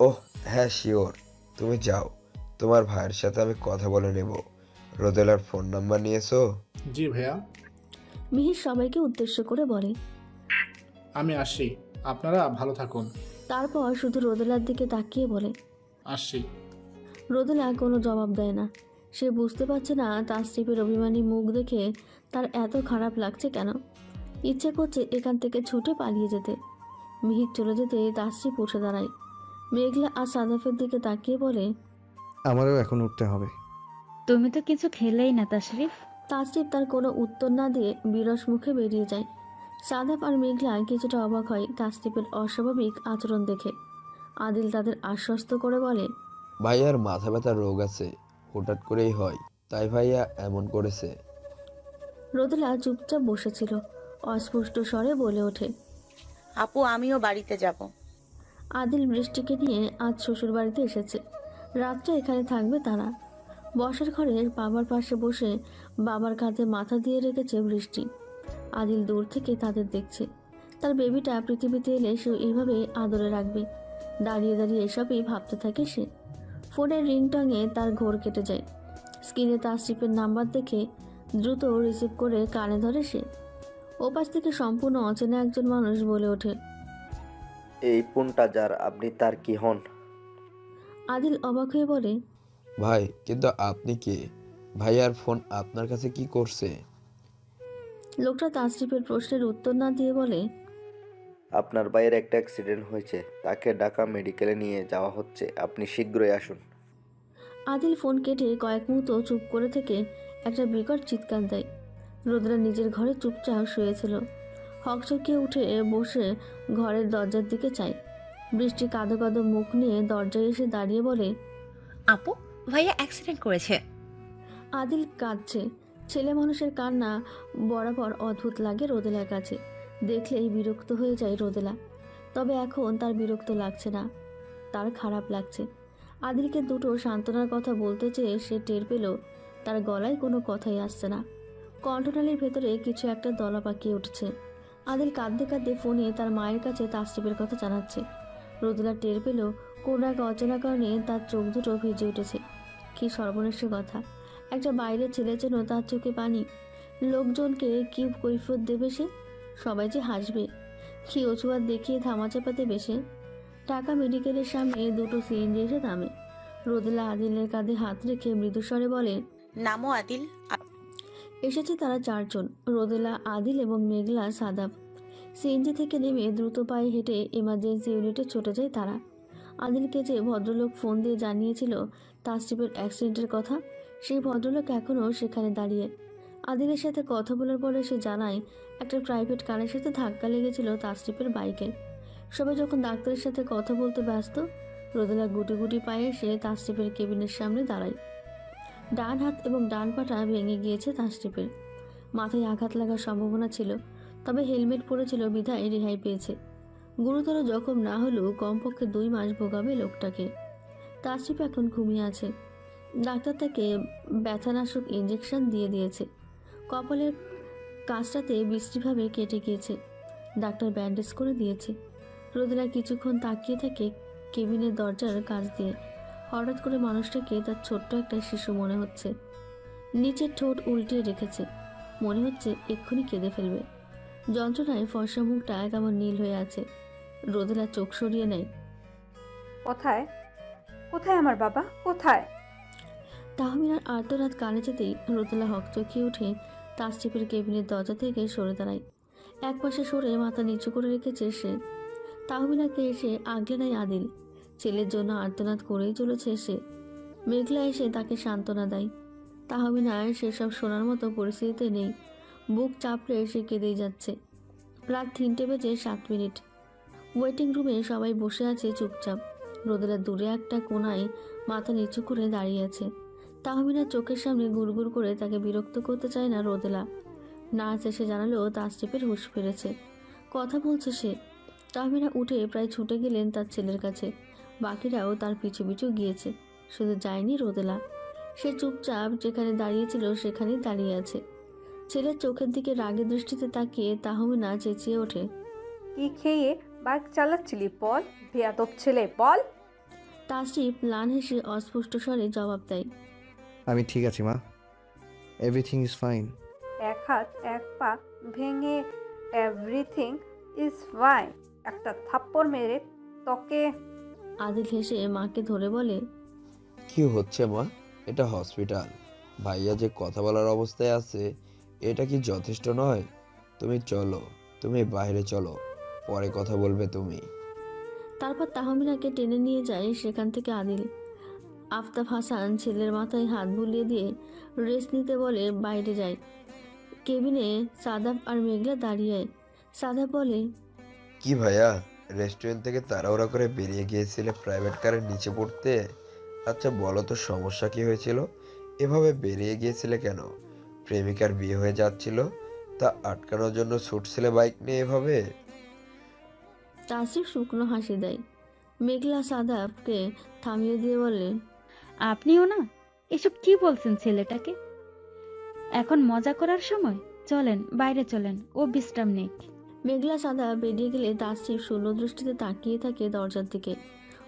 ওহ হ্যাঁ শিওর। তুমি যাও। তোমার ভাইয়ের সাথে আমি কথা বলে নেব। রোদেলার ফোন নাম্বার নিয়েছো? জি ভাইয়া। মিহির সবাইকে উদ্দেশ্য করে বলে। আমি আসি আপনারা ভালো থাকুন। তারপর শুধু রোদেলার দিকে তাকিয়ে বলে। আসছি। রোদেলা কোনো জবাব দেয় না। সে বুঝতে পারছে না তার তাসরিফের অভিমানী মুখ দেখে তার এত খারাপ লাগছে কেন? ইচ্ছে করছে এখান থেকে ছুটে পালিয়ে যেতে। মিহির চলে যেতে তাসরিফ উঠে দাঁড়ায়। মেঘলা আর সাদাফের দিকে তাকিয়ে বলে আমারও এখন উঠতে হবে। তুমি তো কিছু খেলেই না তাশরিফ। তাসরিফ তার কোনো উত্তর না দিয়ে বিরস মুখে বেরিয়ে যায়। সাদাফ আর মেঘলা কিছুটা অবাক হয় তাসরিফের অস্বাভাবিক আচরণ দেখে। আদিল তাদের আশ্বস্ত করে বলে ভাইয়ার মাথা ব্যথার রোগ আছে হঠাৎ করেই হয়। তাই ভাইয়া এমন করেছে। রোদেলা চুপচাপ বসেছিল। অস্পষ্ট স্বরে বলে ওঠে আপু আমিও বাড়িতে যাব। আদিল বৃষ্টিকে নিয়ে আজ শ্বশুর বাড়িতে এসেছে। রাতটা এখানে থাকবে তারা। বসার ঘরের বাবার পাশে বসে বাবার কাঁধে মাথা দিয়ে রেখেছে বৃষ্টি। আদিল দূর থেকে তাদের দেখছে। তার বেবিটা পৃথিবীতে এলে সে এইভাবে আদরে রাখবে। দাঁড়িয়ে দাঁড়িয়ে এসবই ভাবতে থাকে সে। ফোনের রিংটংয়ে তার ঘোর কেটে যায়। স্ক্রিনে তার স্ট্রিপের নাম্বার দেখে দ্রুত রিসিভ করে কানে ধরে সে। ওপাশ থেকে সম্পূর্ণ অচেনা একজন মানুষ বলে ওঠে। এই ফোনটা যার আপনি তার কি হন? আদিল অবাক হয়ে বলে ভাই কিন্তু আপনি কে? ভাইয়ার ফোন আপনার কাছে কি করছে? লোকটা তাসরিফের প্রশ্নের উত্তর না দিয়ে বলে আপনার ভাইয়ের একটা অ্যাক্সিডেন্ট হয়েছে তাকে ঢাকা মেডিকেলে নিয়ে যাওয়া হচ্ছে আপনি শীঘ্রই আসুন। আদিল ফোন কেটে কয়েক মুহূর্ত চুপ করে থেকে একটা বিকট চিৎকার দেয়। রোদ্রা নিজের ঘরে চুপচাপ শুয়েছিল। হকচকিয়ে উঠে বসে ঘরের দরজার দিকে চায়। বৃষ্টি কাঁদো কাঁদো মুখ নিয়ে দরজায় এসে দাঁড়িয়ে বলে আপু ভাইয়া অ্যাক্সিডেন্ট করেছে। আদিল কাঁদছে। ছেলে মানুষের কান্না বরাবর অদ্ভুত লাগে রোদেলার কাছে। দেখলেই বিরক্ত হয়ে যায় রোদেলা। তবে এখন তার বিরক্ত লাগছে না তার খারাপ লাগছে। আদিলকে দুটো সান্ত্বনার কথা বলতে চেয়ে সে টের পেল তার গলায় কোনো কথাই আসছে না। কণ্ঠনালীর ভেতরে কিছু একটা দলা পাকিয়ে উঠছে। আদিল কাঁদতে কাঁদতে ফোনে তার মায়ের কাছে তাসটিপের কথা জানাচ্ছে। রোদেলা টের পেল, কোন এক অচেনা কারণে তার চোখ দুটো ভিজে উঠেছে। কি সর্বনেশের কথা। একটা বাইরের ছেলের জন্য তার চোখে পানি। লোকজনকে কি কৈফত দেবে সে? সবাই যে হাসবে। কি অজুহাত দেখিয়ে ধামাচাপা দেবে সে? ঢাকা মেডিকেলের সামনে দুটো সিএনজি এসে থামে। রোদেলা আদিলের কাঁধে হাত রেখে মৃদুস্বরে বলে নামো আদিল। এসেছে তারা চারজন, রোদেলা, আদিল এবং মেঘলা, সাদাব। সিএনজি থেকে নেমে দ্রুত পায়ে হেঁটে এমার্জেন্সি ইউনিটে ছুটে যায় তারা। আদিলকে যে ভদ্রলোক ফোন দিয়ে জানিয়েছিল তাসটিপের অ্যাক্সিডেন্টের কথা, সেই ভদ্রলোক এখনও সেখানে দাঁড়িয়ে। আদিলের সাথে কথা বলার পরে সে জানায়, একটা প্রাইভেট কারের সাথে ধাক্কা লেগেছিল তাসটিপের বাইকে সবাই যখন ডাক্তারের সাথে কথা বলতে ব্যস্ত, রোদেলা গুটি গুটি পায়ে এসে তাসটিপের কেবিনের সামনে দাঁড়ায়। ডান হাত এবং ডান পাটা ভেঙে গিয়েছে তাসটিপের মাথায় আঘাত লাগার সম্ভাবনা ছিল, তবে হেলমেট পরেছিল বিধায় রেহাই পেয়েছে। গুরুতর জখম না হলেও কমপক্ষে দুই মাস ভোগাবে লোকটাকে। তাসটিপ এখন ঘুমিয়ে আছে। ডাক্তার তাকে ব্যথানাশক ইঞ্জেকশন দিয়ে দিয়েছে। কপালের কাজটাতে বৃষ্টিভাবে কেটে গিয়েছে। ডাক্তার ব্যান্ডেজ করে দিয়েছে। রোদেলা কিছুক্ষণ তাকিয়ে থাকে কেবিনের দরজার কাজ দিয়ে। হঠাৎ করে মানুষটাকে তার ছোট্ট একটা শিশু মনে হচ্ছে। নিচের ঠোঁট উল্টে রেখেছে। মনে হচ্ছে এক্ষুনি কেঁদে ফেলবে। যন্ত্রণায় ফর্সা মুখটা কেমন নীল হয়ে আছে। রোদেলা চোখ সরিয়ে নেয়। কোথায়? কোথায় আমার বাবা? কোথায়? তাহমিনার আর্তরাত কানে যেতেই রোদেলা হক হকচকিয়ে উঠে তাসটিপের কেবিনের দরজা থেকে সরে দাঁড়ায়। এক পাশে সরে মাথা নিচু করে রেখেছে সে। তাহমিনাকে এসে আগলে নেয় আদিল। ছেলের জন্য আর্তনাদ করেই চলেছে সে। মেঘলা এসে তাকে সান্ত্বনা দেয়। তাহমিনা সেসব শোনার মতো পরিস্থিতিতে নেই। বুক চাপড়ে সে কেঁদেই যাচ্ছে। রাত তিনটে বেজে সাত মিনিট। ওয়েটিং রুমে সবাই বসে আছে চুপচাপ। রোদেলা দূরে একটা কোনায় মাথা নিচু করে দাঁড়িয়ে আছে। তাহমিনার চোখের সামনে গুড়গুড় করে তাকে বিরক্ত করতে চায় না রোদেলা। নার্স এসে জানালো তাসটিপের হুঁশ ফিরেছে। কথা বলছে সে। তাহমিনা উঠে প্রায় ছুটে গেলেন তার ছেলের কাছে। বাকিরাও তার পিছু পিছু গিয়েছে। শুধু যায়নি রোদেলা। সে চুপচাপ যেখানে দাঁড়িয়েছিল সেখানেই দাঁড়িয়ে আছে। ছেলের চোখের দিকে রাগের দৃষ্টিতে তাকিয়ে তাহমিনা চেঁচিয়ে ওঠে। কি খেয়ে বাইক চালাচ্ছিলি বল? বেয়াদব ছেলে বল। তাসরিফ ম্লান হেসে অস্পষ্ট স্বরে জবাব দেয়। আমি ঠিক আছি মা। এভরিথিং ইজ ফাইন এক হাত এক পা ভেঙে এভরিথিং ইজ ফাইন একটা থাপ্পড় মেরে তোকে আদিল হেসে মাকে ধরে বলে কি হচ্ছে মা? এটা হসপিটাল। ভাইয়া যে কথা বলার অবস্থায় আছে এটা কি যথেষ্ট নয়? তুমি চলো তুমি বাইরে চলো পরে কথা বলবে তুমি। তারপর তাহমিনাকে টেনে নিয়ে যায় সেখান থেকে আদিল। আফতাব হাসান ছেলের মাথায় হাত বুলিয়ে দিয়ে রেস্ট নিতে বলে বাইরে যায়। কেবিনে সাদাব আর মেঘলা দাঁড়িয়ে। সাদাব বলে কি ভাইয়া? রেস্টুরেন্ট থেকে তাড়াহুড়া করে বেরিয়ে গিয়েছিলে প্রাইভেট কারের নিচে পড়তে? আচ্ছা বলো তো সমস্যা কি হয়েছিল? এভাবে বেরিয়ে গিয়েছিলে কেন? প্রেমিকার বিয়ে হয়ে যাচ্ছিল তা আটকানোর জন্য ছুটছিলে বাইক নিয়ে এভাবে? তাসিফ শুকনো হাসি দেয়। মেঘলা সাদাবকে থামিয়ে দিয়ে বলে আপনিও না? এসব কি বলছেন ছেলেটাকে? এখন মজা করার সময়? চলেন বাইরে চলেন ও বিশ্রাম নিক। মেঘলা সাদা বেরিয়ে গেলে তাসিফ শূন্য দৃষ্টিতে তাকিয়ে থাকে দরজার দিকে।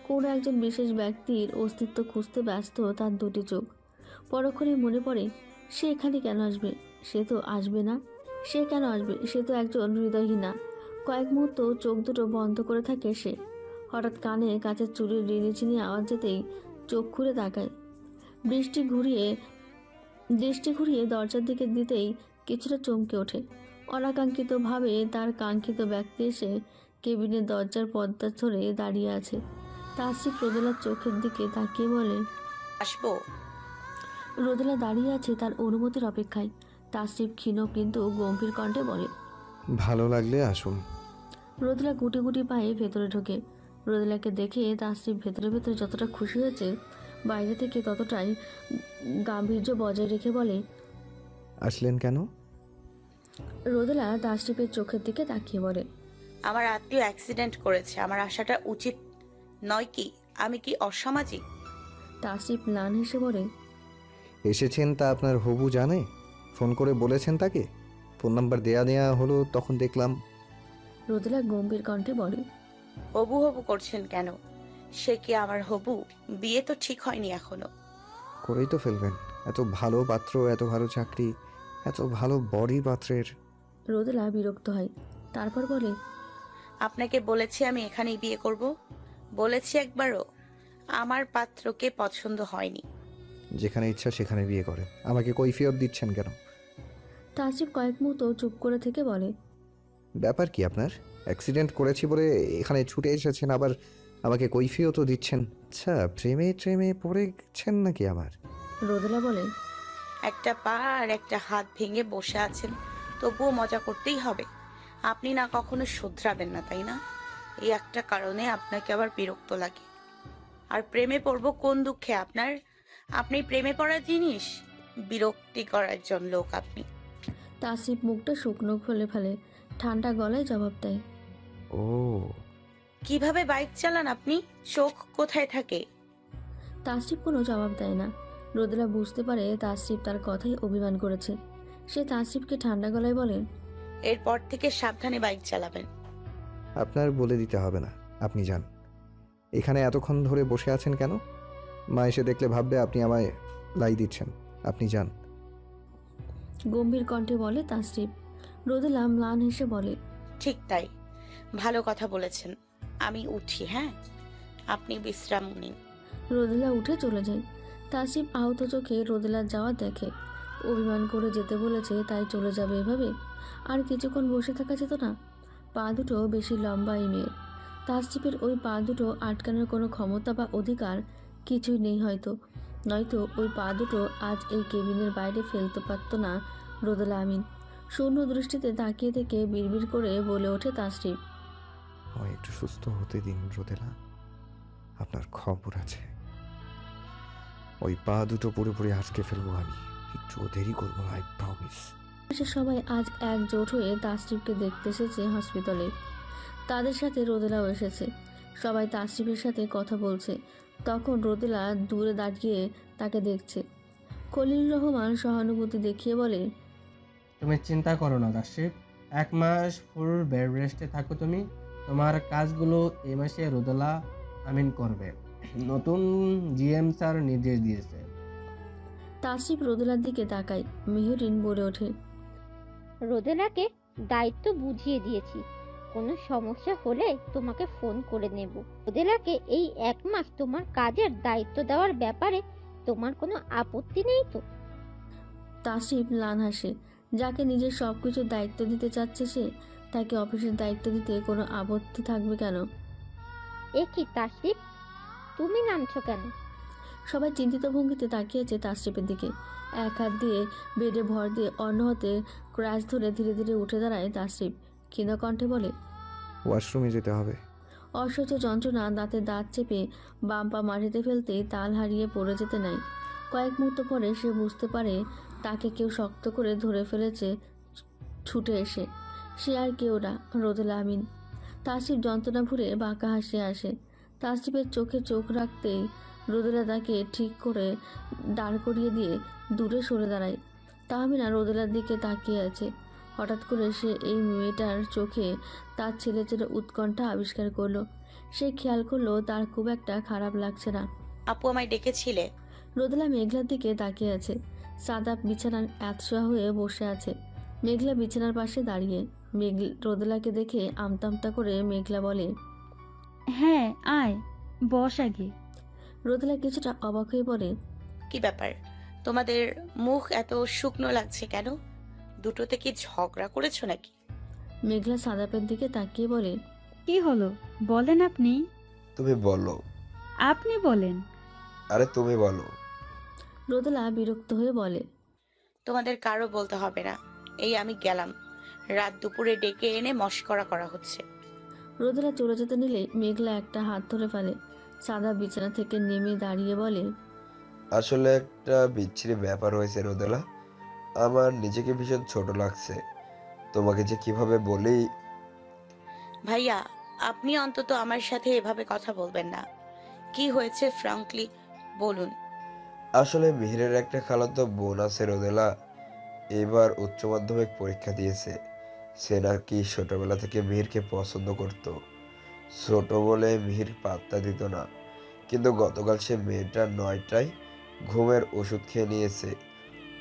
কোনো একজন বিশেষ ব্যক্তির অস্তিত্ব খুঁজতে ব্যস্ত তার দুটি চোখ। পরক্ষণে মনে পড়ে, সে এখানে কেন আসবে? সে তো আসবে না। সে কেন আসবে? সে তো একজন হৃদয়হীনা। কয়েক মুহূর্ত চোখ দুটো বন্ধ করে থাকে সে। হঠাৎ কানে কাছের চুরির রিনিচিনি আওয়াজ যেতেই চোখ খুলে তাকায়। বৃষ্টি ঘুরিয়ে, দৃষ্টি ঘুরিয়ে দরজার দিকে দিতেই কিছুটা চমকে ওঠে। অনাকাঙ্ক্ষিতভাবে তার কাঙ্ক্ষিত ব্যক্তি এসে কেবিনের দরজার পর্দা ধরে দাঁড়িয়ে আছে। তাসিফ রোদেলার চোখের দিকে তাকিয়ে বলে আসব? রোদেলা দাঁড়িয়ে আছে তার অনুমতির অপেক্ষায়। তাসিফ ক্ষীণ কিন্তু গম্ভীর কণ্ঠে বলে ভালো লাগলে আসুন। রোদেলা গুটি গুটি পায়ে ভেতরে ঢোকে। রোদেলাকে দেখে তাসিফ ভেতরে ভেতরে যতটা খুশি হয়েছে বাইরে থেকে ততটাই গাম্ভীর্য বজায় রেখে বলে আসলেন কেন? রোদেলা তাসরিফের চোখের দিকে তাকিয়ে বলে আমার আত্মীয় অ্যাক্সিডেন্ট করেছে আমার আশাটা উচিত নয় কি? আমি কি অসামাজিক? তাসরিফ ম্লান হেসে বলে এসেছেন তা আপনার হবু জানে? ফোন করে বলেছেন তাকে? ফোন নাম্বার দেয়া নেওয়া হলো তখন দেখলাম। রোদেলা গম্ভীর কণ্ঠে বলে হবু হবু করছেন কেন? সে কি আমার হবু? বিয়ে তো ঠিক হয়নি এখনও। করেই তো ফেলবেন। এত ভালো পাত্র এত ভালো চাকরি এত ভালো বডি পাত্রের। রোদেলা বিরক্ত হয়। তারপর বলে আপনাকে বলেছি আমি এখানেই বিয়ে করব। বলেছি একবারও আমার পাত্রকে পছন্দ হয়নি। যেখানে ইচ্ছা সেখানে বিয়ে করে। আমাকে কৈফিয়ত দিচ্ছেন কেন? তাসিফ কয়েক মুহূর্ত চুপ করে থেকে বলে ব্যাপার কি আপনার? অ্যাক্সিডেন্ট করেছি বলে এখানে ছুটে এসেছেন আবার আমাকে কৈফিয়তও দিচ্ছেন। আচ্ছা প্রেমে ট্রেমে পড়েছেন নাকি আমার রোদেলা বলে একটা পা আর একটা হাত ভেঙে বসে আছেন তবুও মজা করতেই হবে। আপনি না কখনো শুধরাবেন না তাই না? এই একটা কারণে আপনাকে আবার বিরক্ত লাগে। আর প্রেমে পড়ব কোন দুঃখে আপনার? আপনি প্রেমে পড়া জিনিস বিরক্তিকর একজন লোক আপনি। তাসিফ মুখটা শুকনো ফেলে ফেলে ঠান্ডা গলায় জবাব দেয়। ও। কীভাবে বাইক চালান আপনি? চোখ কোথায় থাকে? তাসরিফ কোনো জবাব দেয় না। রোদেলা বুঝতে পারে তাসরিফ তার কথাই অভিমান করেছে। সে তাসরিফকে ঠান্ডা গলায় বলে এরপর থেকে সাবধানে বাইক চালাবেন। আপনার বলে দিতে হবে না আপনি যান। এখানে এতক্ষণ ধরে বসে আছেন কেন? মা এসে দেখলে ভাববে আপনি আমায় লাই দিচ্ছেন আপনি যান। গম্ভীর কণ্ঠে বলে তাসরিফ। রোদেলা ম্লান হেসে বলে ঠিক তাই ভালো কথা বলেছেন। আমি উঠি হ্যাঁ? আপনি বিশ্রাম নিন। রোদেলা উঠে চলে যায়। তাসিফ আহত চোখে রোদেলার যাওয়া দেখে। অভিমান করে যেতে বলেছে, তাই চলে যাবে এভাবে? আর কিছুক্ষণ বসে থাকা যেত না? পা দুটো বেশি লম্বা এই মেয়ের। তাসিফের ওই পা দুটো আটকানোর কোনো ক্ষমতা বা অধিকার কিছুই নেই হয়তো। নয়তো ওই পা দুটো আজ এই কেবিনের বাইরে ফেলতে পারতো না রোদেলা আমিন। শূন্য দৃষ্টিতে তাকিয়ে থেকে বিড়বিড় করে বলে ওঠে তাসরিফ আমায় একটু সুস্থ হতে দিন রোদেলা। আপনার খবর আছে। ওই পা দুটো পুরোপুরি আটকে ফেলব আমি। একটু দেরি করব আই প্রমিস সবাই আজ একজোট হয়ে তাসরিফকে দেখতে এসেছে হসপিটালে তাদের সাথে রোদেলাও এসেছে। সবাই তাসরিফের সাথে কথা বলছে। তখন রোদেলা দূরে দাঁড়িয়ে তাকে দেখছে। খলিল রহমান সহানুভূতি দেখিয়ে বলে তুমি চিন্তা করো না দাসিক এক মাস ফুল বেড রেস্টে থাকো তুমি। তোমার কাজগুলো এই মাসে রোদেলা আমিন করবে। নতুন জিএম স্যার নির্দেশ দিয়েছে। তাসরিফ রোদেলার দিকে তাকায় মেহরিন বলে ওঠে। রোদেলাকে দায়িত্ব বুঝিয়ে দিয়েছি। কোনো সমস্যা হলে তোমাকে ফোন করে নেব। রোদেলাকে এই এক মাস তোমার কাজের দায়িত্ব দেওয়ার ব্যাপারে তোমার কোনো আপত্তি নেই তো? তাসরিফ লান হাসে। যাকে নিজের সব কিছুর দায়িত্ব দিতে চাচ্ছে সে তাকে অফিসের দায়িত্ব দিতে কোনো আপত্তি থাকবে কেন? এ কি তাসরিফ তুমি নামছো কেন? সবাই চিন্তিত ভঙ্গিতে তাকিয়েছে তাসরিফের দিকে। এক হাত দিয়ে বেডে ভর দিয়ে অন্য হাতে ক্রাশ ধরে ধীরে ধীরে উঠে দাঁড়ায় তাসরিফ। ক্ষীণ কণ্ঠে বলে ওয়াশরুমে যেতে হবে। অসহ্য যন্ত্রণা দাঁতে দাঁত চেপে বাম পা মাটিতে ফেলতে তাল হারিয়ে পড়ে যেতে নাই। কয়েক মুহূর্ত পরে সে বুঝতে পারে তাকে কেউ শক্ত করে ধরে ফেলেছে ছুটে এসে। সে আর কেউ না রোদেলা আমিন। তাসিফ যন্ত্রণা ভুলে বাঁকা হাসি আসে। তাসিফের চোখে চোখ রাখতেই রোদেলা তাকে ঠিক করে দাঁড় করিয়ে দিয়ে দূরে সরে দাঁড়ায়। তাহমিনা রোদেলার দিকে তাকিয়ে আছে। হঠাৎ করে সে এই মেয়েটার চোখে তার ছেলে ছেলে উৎকণ্ঠা আবিষ্কার করল। সে খেয়াল করল তার খুব একটা খারাপ লাগছে না। আপু আমায় ডেকেছিলে? রোদেলা মেঘলার দিকে তাকিয়ে আছে। সাদাপ বিছানার এতশোয়া হয়ে বসে আছে। মেঘলা বিছানার পাশে দাঁড়িয়ে মেঘ রোদেলাকে দেখে আমতামতা করে মেঘলা বলে হ্যাঁ আয় বস আগে। রোদেলা কিছুটা অবাক হয়ে বলে কি ব্যাপার? তোমাদের মুখ এত শুকনো লাগছে কেন? দুটোতে কি ঝগড়া করেছ নাকি? মেঘলা সাদাপের দিকে তাকিয়ে বলে কি হলো? বলেন আপনি। তুমি বলো। আপনি বলেন। আরে তুমি বলো। রোদেলা বিরক্ত হয়ে বলে তোমাদের কারও বলতে হবে না। এই আমি গেলাম। রাত দুপুরে ডেকে এনে মস্করা করা হচ্ছে। রোদেলা চলে যেতে নিলে মেঘলা একটা হাত ধরে ফেলে। সাদা বিছানা থেকে নেমে দাঁড়িয়ে বলে আসলে একটা বিচ্ছিরি ব্যাপার হয়েছে রোদেলা। আমার নিজেকে ভীষণ ছোট লাগছে। তোমাকে যে কীভাবে বলি? ভাইয়া আপনি অন্তত আমার সাথে এভাবে কথা বলবেন না। কি হয়েছে ফ্রাঙ্কলি বলুন। আসলে মিহিরের একটা খালাতো বোন আছে রোদেলা। এবার উচ্চ মাধ্যমিক পরীক্ষা দিয়েছে। সে নাকি ছোটবেলা থেকে মিহিরকে পছন্দ করত? ছোট বলে মিহির পাত্তা দিত না। কিন্তু গতকাল সে মেয়েটা নয়টায় ঘুমের ওষুধ খেয়ে নিয়েছে।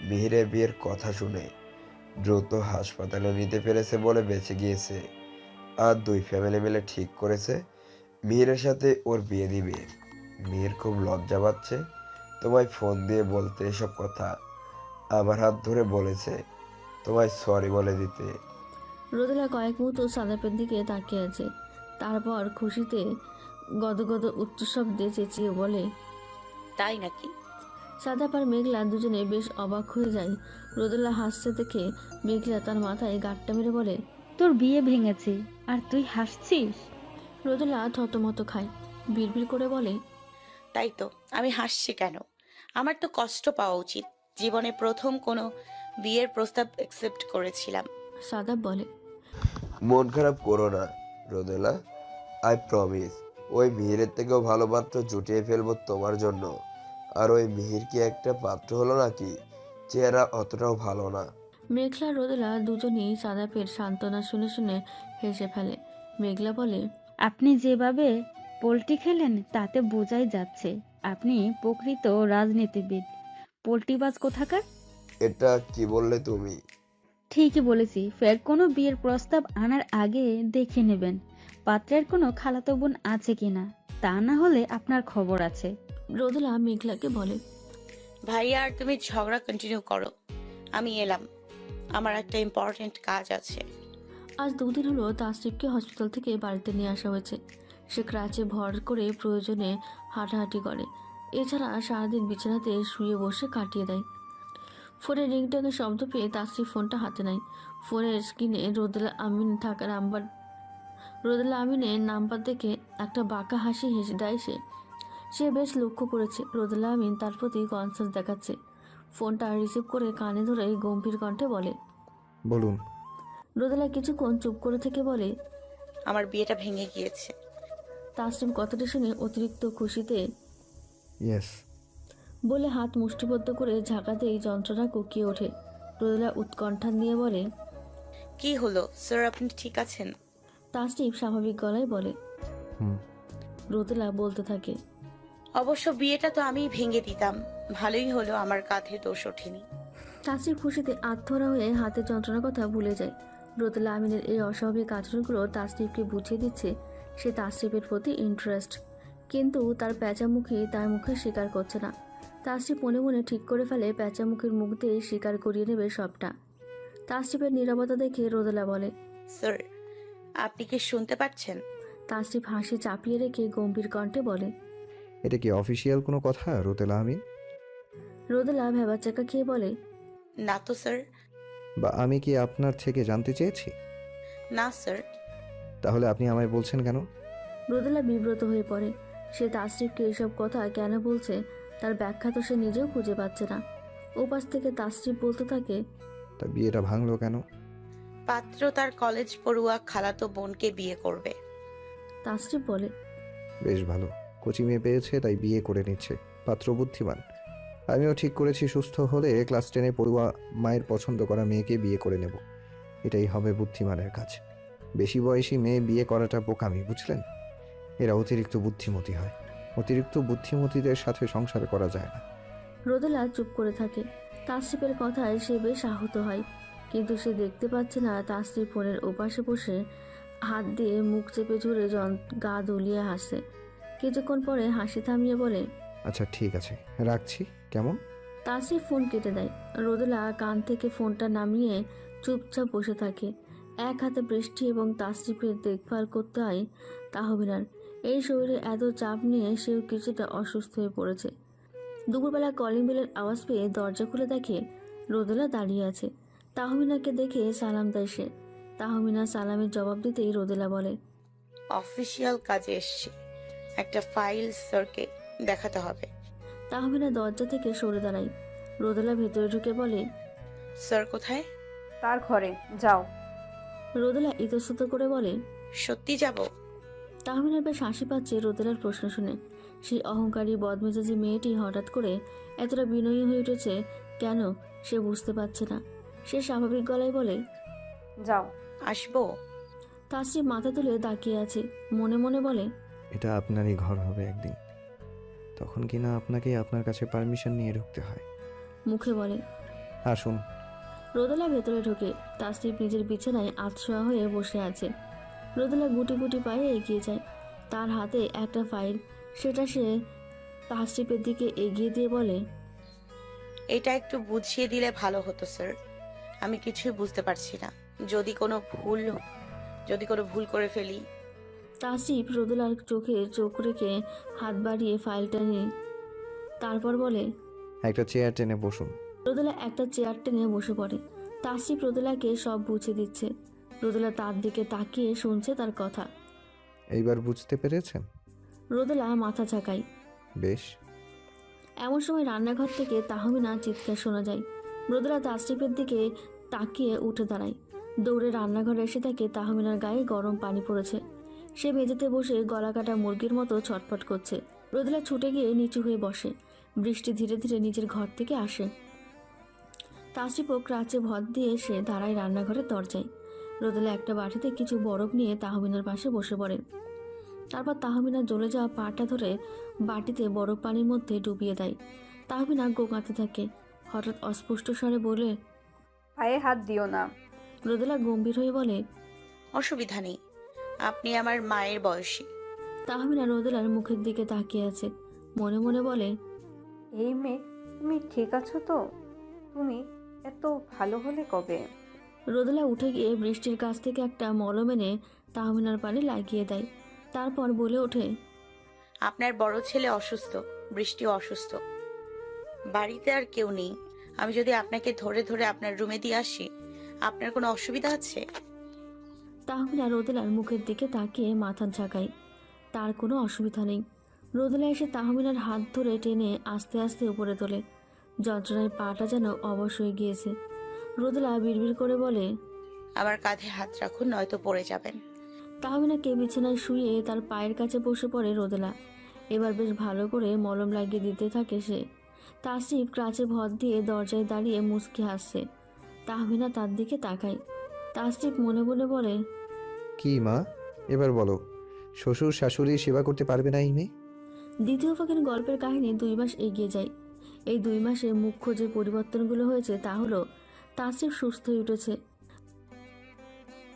মিহিরের বিয়ের কথা শুনে দ্রুত হাসপাতালে নিতে পেরেছে বলে বেঁচে গিয়েছে। আর দুই ফ্যামিলি মিলে ঠিক করেছে মিহিরের সাথে ওর বিয়ে দিবে। মিহির খুব লজ্জা পাচ্ছে। তোমায় ফোন দিয়ে বলতে এসব কথা। আমার হাত ধরে বলেছে, তোমায় সরি বলে দিতে। রোদেলা কয়েক মুহূর্ত সাদাপের দিকে তাকিয়ে আছে। তারপর খুশিতে গদগদ উচ্চ শব্দে চেঁচিয়ে বলে তাই নাকি? সাদাপ আর মেঘলা দুজনে বেশ অবাক হয়ে যায়। রোদেলা হাসছে দেখে মেঘলা তার মাথায় গাঁটটা মেরে বলে তোর বিয়ে ভেঙেছে আর তুই হাসছিস? রোদেলা থতমত খায় বিড়বিড় করে বলে তাই তো আমি হাসছি কেন? আমার তো কষ্ট পাওয়া উচিত। জীবনে প্রথম কোনো বিয়ের প্রস্তাব অ্যাকসেপ্ট করেছিলাম। সাদাপ বলে। মন খারাপ করো না রোদেলা। আই প্রমিস ওই মিহিরের থেকেও ভালো পাত্র জুটিয়ে ফেলব তোমার জন্য। আর ওই মিহির কি একটা পাত্র হলো নাকি? চেহারা অতটাও ভালো না। মেঘলা রোদেলা দুজনেই সাদাপের সান্ত্বনা শুনে শুনে হেসে ফেলে। মেঘলা বলে আপনি যেভাবে পোল্ট্রি খেলেন তাতে বোঝাই যাচ্ছে আপনি প্রকৃত রাজনীতিবিদ। পোল্ট্রিবাজ কোথাকার? এটা কি বললে তুমি? ঠিকই বলেছি ফের কোনো বিয়ের প্রস্তাব আনার আগে দেখে নেবেন। পাত্রের কোনো খালাতো বোন আছে কিনা তা না হলে আপনার খবর আছে। রোদেলা মেঘলাকে বলে ভাইয়া আর তুমি ঝগড়া কন্টিনিউ করো। আমি এলাম। আমার একটা ইম্পর্টেন্ট কাজ আছে। আজ দুদিন হলো তাসরিফকে হসপিটাল থেকে বাড়িতে নিয়ে আসা হয়েছে। সে ক্রাচে ভর করে প্রয়োজনে হাঁটাহাঁটি করে। এছাড়া সারাদিন বিছানাতে শুয়ে বসে কাটিয়ে দেয়। ফোনের রিংটনের শব্দ পেয়ে তাসরিফ ফোনটা হাতে নেয়। ফোনের স্ক্রিনে রোদেলা আমিন থাকা নাম্বার রোদেলা আমিনের নাম্বার দেখে একটা বাঁকা হাসি হেসে দেয় সে। সে বেশ লক্ষ্য করেছে। রোদেলা আমিন তার প্রতি কনসার্স দেখাচ্ছে। ফোনটা রিসিভ করে কানে ধরে গম্ভীর কণ্ঠে বলে বলুন। রোদেলা কিছুক্ষণ চুপ করে থেকে বলে আমার বিয়েটা ভেঙে গিয়েছে। তাসরিম কথাটা শুনে অতিরিক্ত খুশিতে ইয়েস বলে হাত মুষ্টিবদ্ধ করে ঝাঁকাতেই যন্ত্রণা কুকিয়ে ওঠে। রোদেলা উৎকণ্ঠা নিয়ে বলে কি হলো? স্যার আপনি ঠিক আছেন? তাসরিফ স্বাভাবিক গলায় বলে হুম। রোদেলা বলতে থাকে অবশ্য বিয়েটা তো আমিই ভেঙে দিতাম। ভালোই হলো আমার কাঁধে দোষ ওঠেনি। তাসরিফ খুশিতে আত্মরা হয়ে হাতের যন্ত্রণার কথা ভুলে যায়। রোদেলা আমিনের এই অস্বাভাবিক আচরণগুলো তাসরিফকে বুঝিয়ে দিচ্ছে সে তাসরিফের প্রতি ইন্টারেস্ট কিন্তু তার প্যাঁচামুখী তার মুখে স্বীকার করছে না। তাসরিফ মনে মনে ঠিক করে ফেলে প্যাঁচামুখীর মুখ দিয়ে স্বীকার করিয়ে নেবে সবটা। তাসরিফের নীরবতা দেখে রোদেলা বলে স্যার আপনি কি শুনতে পাচ্ছেন? তাসরিফ হাসি চাপিয়ে রেখে গম্ভীর কণ্ঠে বলে এটা কি অফিসিয়াল কোনো কথা রোতেলা আমিন? রোদেলা ভেবাচাকা খেয়ে বলে না তো স্যার। বা আমি কি আপনার থেকে জানতে চেয়েছি? না স্যার। তাহলে আপনি আমায় বলছেন কেন? রোদেলা বিব্রত হয়ে পড়ে। সে তাসরিফকে এসব কথা কেন বলছে তার ব্যাখ্যা তো সে নিজেও খুঁজে পাচ্ছে না। ওপাশ থেকে তাসরিফ বলতে থাকে তা বিয়েটা ভাঙলো কেন? পাত্র তার কলেজ পড়ুয়া খালাতো বোনকে বিয়ে করবে। তাসরিফ বলে বেশ ভালো কোচি মেয়ে পেয়েছে তাই বিয়ে করে নিচ্ছে পাত্র বুদ্ধিমান। আমিও ঠিক করেছি সুস্থ হলে ক্লাস টেনে পড়ুয়া মায়ের পছন্দ করা মেয়েকে বিয়ে করে নেব। এটাই হবে বুদ্ধিমানের কাজ। বেশি বয়সী মেয়ে বিয়ে করাটা বোকামি বুঝলেন? এরা অতিরিক্ত বুদ্ধিমতী হয়। অতিরিক্ত বুদ্ধিমতীদের সাথে সংসার করা যায় না। রোদেলা চুপ করে থাকে। তাসরিফের কথায় সে বেশ আহত হয় কিন্তু সে দেখতে পাচ্ছে না তাসরিফ ফোনের ওপাশে বসে হাত দিয়ে মুখ চেপে ধরে জন গা দুলিয়ে হাসে। কিছুক্ষণ পরে হাসি থামিয়ে বলে আচ্ছা ঠিক আছে রাখছি কেমন? তাসরিফ ফোন কেটে দেয়। রোদেলা কান থেকে ফোনটা নামিয়ে চুপচাপ বসে থাকে। এক হাতে বৃষ্টি এবং তাসরিফের দেখভাল করতে হয় তাহমিনার। এই শরীরে এত চাপ নিয়ে সেও কিছুটা অসুস্থ হয়ে পড়েছে। দুপুরবেলা কলিং বেলের আওয়াজ পেয়ে দরজা খুলে দেখে রোদেলা দাঁড়িয়ে আছে। তাহমিনাকে দেখে সালাম দেয় সে। তাহমিনা সালামের জবাব দিতেই রোদেলা বলে অফিসিয়াল কাজে এসছি। একটা ফাইল স্যারকে দেখাতে হবে। তাহমিনা দরজা থেকে সরে দাঁড়ায়। রোদেলা ভেতরে ঢুকে বলে স্যার কোথায়? তার ঘরে। যাও। রোদেলা ইতস্তত করে বলে সত্যি যাব? তাহমিনার বেশ হাসি পাচ্ছে রোদেলার প্রশ্ন শুনে। সেই অহংকারী বদমেজাজি মেয়েটি হঠাৎ করে এতটা বিনয়ী হয়ে উঠেছে কেন সে বুঝতে পারছে না। সে স্বাভাবিক গলায় বলে যাও। আসব। তাসরিফ মাথা তুলে তাকিয়ে আছে মনে মনে বলে এটা আপনারই ঘর হবে একদিন। তখন কি না আপনাকে আপনার কাছে পারমিশন নিয়ে ঢুকতে হয়? মুখে বলে আসুন। রোদেলা ভেতরে ঢোকে তাসরিফ নিজের বিছানায় আতশোয়া হয়ে বসে আছে। রোদেলা গুটি গুটি পায়ে এগিয়ে যায়। তার হাতে একটা ফাইল সেটা সে তাসরিফের দিকে এগিয়ে দিয়ে বলে এটা একটু বুঝিয়ে দিলে ভালো হতো স্যার। আমি কিছুই বুঝতে পারছি না। যদি কোনো ভুল যদি কোনো ভুল করে ফেলি তাসরিফ রোদেলার চোখে চোখ রেখে হাত বাড়িয়ে ফাইলটা নিয়ে তারপর বলে একটা চেয়ার টেনে বসুন। রোদেলা একটা চেয়ার টেনে বসে পড়ে। তাসরিফ রোদেলাকে সব বুঝিয়ে দিচ্ছে। রোদেলা তার দিকে তাকিয়ে শুনছে তার কথা। এইবার বুঝতে পেরেছেন? রোদেলা মাথা চাকায় বেশ। এমন সময় রান্নাঘর থেকে তাহমিনা চিৎকার শোনা যায়। রোদেলা তাসরিফের দিকে তাকিয়ে উঠে দাঁড়ায়। দৌড়ে রান্নাঘরে এসে দেখে তাহমিনার গায়ে গরম পানি পড়েছে। সে মেঝেতে বসে গলা কাটা মুরগির মতো ছটফট করছে। রোদেলা ছুটে গিয়ে নিচু হয়ে বসে। বৃষ্টি ধীরে ধীরে নিজের ঘর থেকে আসে। তাসরিফও ক্রাচে ভর দিয়ে এসে দাঁড়ায় রান্নাঘরের দরজায়। রোদেলা একটা বাটিতে কিছু বরফ নিয়ে তাহমিনার পাশে বসে পড়ে। তারপর তাহমিনা জ্বলে যাওয়া পাটা ধরে বাটিতে বরফ পানির মধ্যে ডুবিয়ে দেয়। তাহমিনা গোগাতে থাকে। হঠাৎ অস্পষ্ট স্বরে বলে পায়ে হাত দিও না। রোদেলা গম্ভীর হয়ে বলে অসুবিধা নেই। আপনি আমার মায়ের বয়সী। তাহমিনা রোদেলার মুখের দিকে তাকিয়ে আছে। মনে মনে বলে এই মেয়ে তুমি ঠিক আছো তো? তুমি এত ভালো হলে কবে? রোদেলা উঠে গিয়ে বৃষ্টির কাছ থেকে একটা মলম এনে তাহমিনার পানি লাগিয়ে দেয়। তারপর বলে ওঠে আপনার বড় ছেলে অসুস্থ বৃষ্টিও অসুস্থ। বাড়িতে আর কেউ নেই। আমি যদি আপনাকে ধরে ধরে আপনার রুমে দিয়ে আসি আপনার কোনো অসুবিধা আছে? তাহমিনা রোদেলার মুখের দিকে তাকিয়ে মাথা ঝাঁকায়। তার কোনো অসুবিধা নেই। রোদেলা এসে তাহমিনার হাত ধরে টেনে আস্তে আস্তে উপরে তোলে। যন্ত্রণায় পাটা যেন অবশ হয়ে গিয়েছে। রোদেলা বিড়বিড় করে বলে আমার কাঁধে হাত রাখুন নয়তো পড়ে যাবেন। তাহমিনাকে বিছানায় শুয়ে তার পায়ের কাছে বসে পড়ে রোদেলা। এবার বেশ ভালো করে মলম লাগিয়ে দিতে থাকে সে। তাসিফ ক্রাচে ভর দিয়ে দরজায় দাঁড়িয়ে মুচকি হাসছে। তাহমিনা তার দিকে তাকায়। তাসরিফ মনে মনে বলে কি মা? এবার বলো শ্বশুর শাশুড়ি সেবা করতে পারবে না এই মেয়ে? দ্বিতীয় ফাঁকের গল্পের কাহিনী দুই মাস এগিয়ে যায়। এই দুই মাসে মুখ্য যে পরিবর্তনগুলো হয়েছে তা হলো তাসরিফ সুস্থ হয়ে উঠেছে।